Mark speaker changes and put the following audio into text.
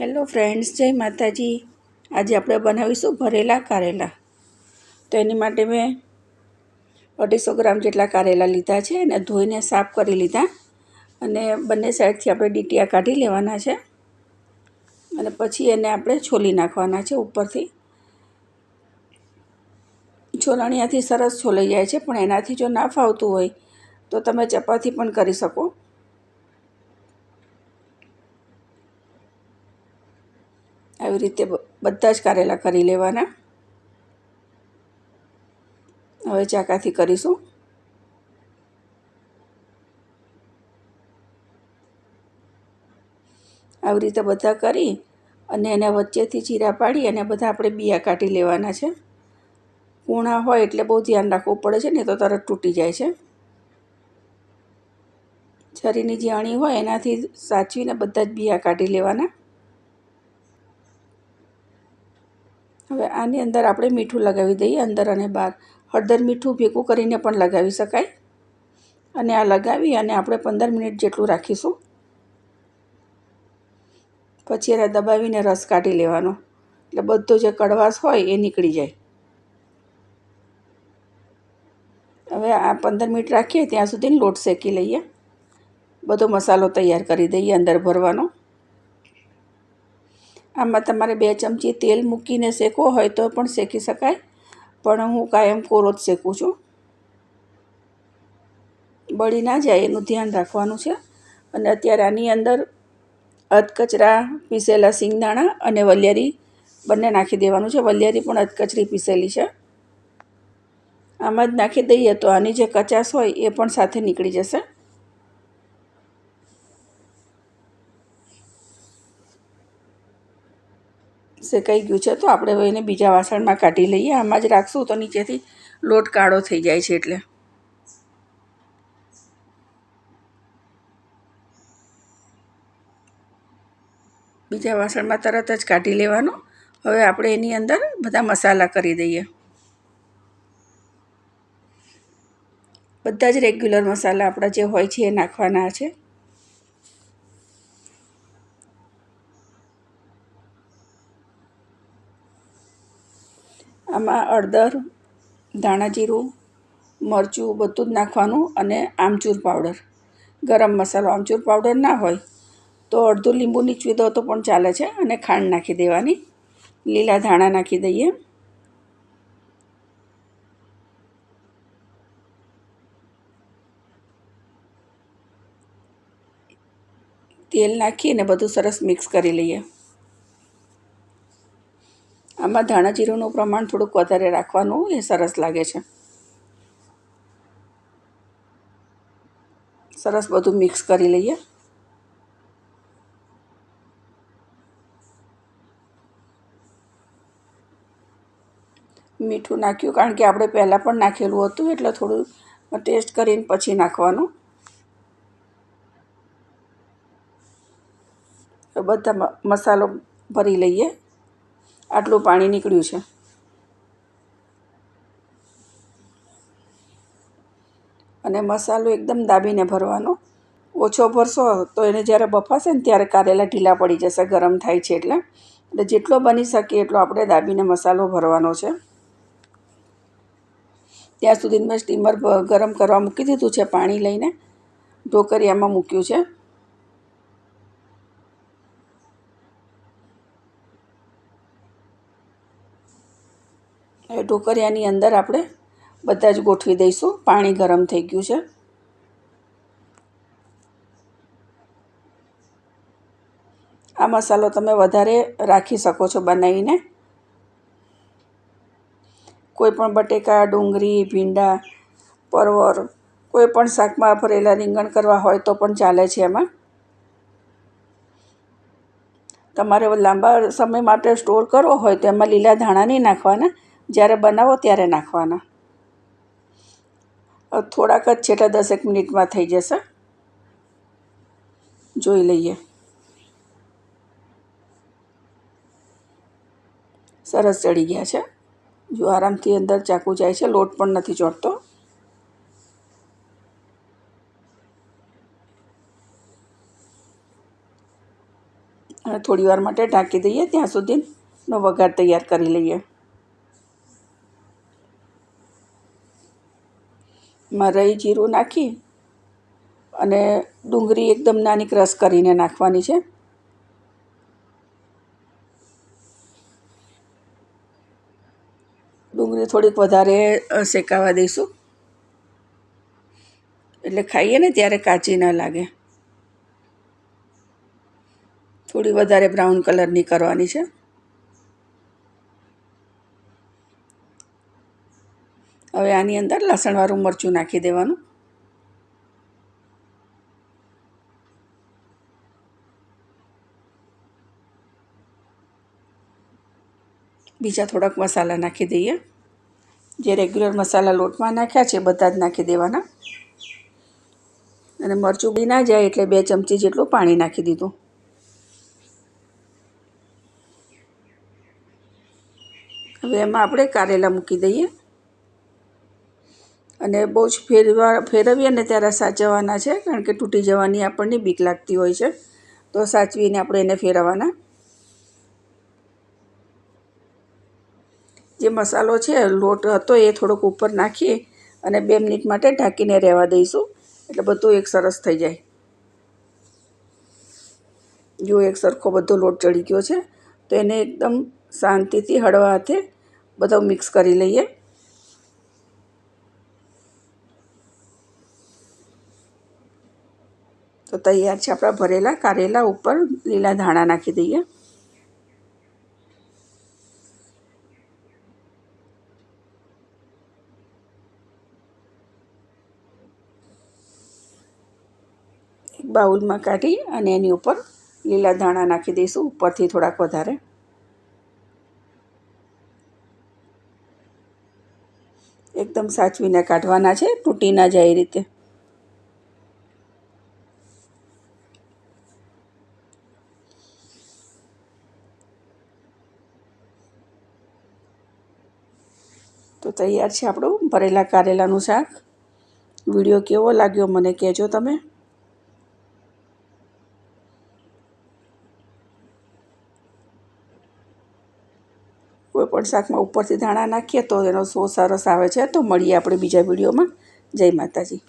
Speaker 1: Hello friends, જય માતાજી. આજે આપણે બનાવીશું ભરેલા કારેલા. તો એની માટે મેં અઢીસો ગ્રામ જેટલા કારેલા લીધા છે અને ધોઈને સાફ કરી લીધા. અને બંને સાઈડથી આપણે ડીટીયા કાઢી લેવાના છે. અને પછી એને આપણે છોલી નાખવાના છે ઉપરથી. છોલણીયાથી સરસ છોલાઈ જાય છે, પણ એનાથી જો ના ફાવતું હોય તો તમે ચપાતી પણ કરી શકો. આવી રીતે બધા જ કારેલા કરી લેવાના. હવે ચાકાથી કરીશું. આવી રીતે બધા કરી અને એને વચ્ચેથી ચીરા પાડી અને બધા આપણે બિયા કાઢી લેવાના છે. કૂણા હોય એટલે બહુ ધ્યાન રાખવું પડે છે ને તો તરત તૂટી જાય છે. છરીની જે અણી હોય એનાથી સાચવીને બધા જ બિયા કાઢી લેવાના. હવે આની અંદર આપણે મીઠું લગાવી દઈએ અંદર અને બહાર. હળદર મીઠું ભેગું કરીને પણ લગાવી શકાય. અને આ લગાવી અને આપણે પંદર મિનિટ જેટલું રાખીશું. પછી એને દબાવીને રસ કાઢી લેવાનો. એટલે બધો જે કડવાશ હોય એ નીકળી જાય. હવે આ પંદર મિનિટ રાખીએ ત્યાં સુધી લોટ શેકી લઈએ. બધો મસાલો તૈયાર કરી દઈએ અંદર ભરવાનો. આમાં તમારે બે ચમચી તેલ મૂકીને શેકવો હોય તો પણ શેકી શકાય. પણ હું કાયમ કોરો જ શેકું છું. બળી ના જાય એનું ધ્યાન રાખવાનું છે. અને અત્યારે આની અંદર અધકચરા પીસેલા સિંગદાણા અને વલિયારી બંને નાખી દેવાનું છે. વલિયારી પણ અધકચરી પીસેલી છે. આમાં જ નાખી દઈએ તો આની જે કચાશ હોય એ પણ સાથે નીકળી જશે. શેકાઈ ગયું છે, તો આપણે હવે એને બીજા વાસણમાં કાઢી લઈએ. આમાં જ રાખશું તો નીચેથી લોટ કાળો થઈ જાય છે એટલે. બીજા વાસણમાં તરત જ કાઢી લેવાનો. હવે આપણે એની અંદર બધા મસાલા કરી દઈએ. બધા જ રેગ્યુલર મસાલા આપણા જે હોય છે એ નાખવાના છે. આમાં અડદર ધાણા જીરું, મરચું બધું જ નાખવાનું અને આમચૂર પાવડર. ગરમ મસાલો આમચૂર પાવડર ના હોય તો અડધું લીંબુ નીચવી દો તો પણ ચાલે છે અને ખાંડ નાખી દેવાની. લીલા ધાણા નાખી દઈએ. તેલ નાખીને બધું સરસ મિક્સ કરી લઈએ. આમાં ધાણા જીરુંનું પ્રમાણ થોડુંક વધારે રાખવાનું એ સરસ લાગે છે. સરસ બધું મિક્સ કરી લઈએ. મીઠું નાખ્યું કારણ કે આપણે પહેલાં પણ નાખેલું હતું એટલે થોડું ટેસ્ટ કરીને પછી નાખવાનું. બધા મસાલો ભરી લઈએ. આટલું પાણી નીકળ્યું છે. અને મસાલો એકદમ દાબીને ભરવાનો. ઓછો ભરશો તો એને જ્યારે બફાશે ને ત્યારે કારેલા ઢીલા પડી જશે, ગરમ થાય છે એટલે. એટલે જેટલો બની શકે એટલો આપણે દાબીને મસાલો ભરવાનો છે. ત્યાં સુધી મેં સ્ટીમર ગરમ કરવા મૂકી દીધું છે પાણી લઈને. ઢોકરિયામાં મૂક્યું છે. ઢોકરિયાની અંદર આપણે બધા જ ગોઠવી દઈશું. પાણી ગરમ થઈ ગયું છે. આ મસાલો તમે વધારે રાખી શકો છો બનાવીને. કોઈ પણ બટેકા, ડુંગળી, ભીંડા, પરવર, કોઈ પણ શાકમાં ભરેલા રીંગણ કરવા હોય તો પણ ચાલે છે એમાં. તમારે લાંબા સમય માટે સ્ટોર કરવો હોય તો એમાં લીલા ધાણા નહીં નાખવાના. જ્યારે બનાવો ત્યારે નાખવાના. થોડાક જ છેલ્લા દસેક મિનિટમાં થઈ જશે. જોઈ લઈએ. સરસ ચડી ગયા છે. જો આરામથી અંદર ચાકુ જાય છે, લોટ પણ નથી ચોંટતો. અને થોડી વાર માટે ઢાંકી દઈએ, ત્યાં સુધી નો વઘાર તૈયાર કરી લઈએ. માં રહી જીરું નાખી અને ડુંગળી એકદમ નાની ક્રશ કરીને નાખવાની છે. ડુંગળી થોડીક વધારે શેકાવા દઈશું. એટલે ખાઈએ ને ત્યારે કાચી ન લાગે. થોડી વધારે બ્રાઉન કલરની કરવાની છે. હવે આની અંદર લસણવાળું મરચું નાખી દેવાનું. બીજા થોડાક મસાલા નાખી દઈએ. જે રેગ્યુલર મસાલા લોટમાં નાખ્યા છે, બધા જ નાખી દેવાના. અને મરચું બી ના જાય એટલે બે ચમચી જેટલું પાણી નાખી દીધું. હવે એમાં આપણે કારેલા મૂકી દઈએ. અને બહુ જ ફેરવા, ફેરવીએ ને ત્યારે સાચવવાના છે, કારણ કે તૂટી જવાની આપણને બીક લાગતી હોય છે. તો સાચવીને આપણે એને ફેરવવાના. જે મસાલો છે, લોટ હતો એ થોડોક ઉપર નાખી અને બે મિનિટ માટે ઢાંકીને રહેવા દઈશું. એટલે બધું એક સરસ થઈ જાય. જો એક સરખો બધો લોટ ચડી ગયો છે, તો એને એકદમ શાંતિથી હળવા હાથે બધો મિક્સ કરી લઈએ. તો તૈયાર છે આપણા ભરેલા કારેલા ઉપર લીલા ધાણા નાખી દઈએ. એક બાઉલમાં કાઢી અને એની ઉપર લીલા ધાણા નાખી દઈશું ઉપરથી થોડાક વધારે. એકદમ સાચવીને કાઢવાના છે, તૂટી ના જાય એ રીતે. તો તૈયાર છે આપણું ભરેલા કારેલાનું શાક. વીડિયો કેવો લાગ્યો મને કહેજો તમે. કોઈ પણ શાકમાં ઉપરથી ધાણા નાખીએ તો એનો સો સરસ આવે છે. તો મળીએ આપણે બીજા વિડીયોમાં. જય માતાજી.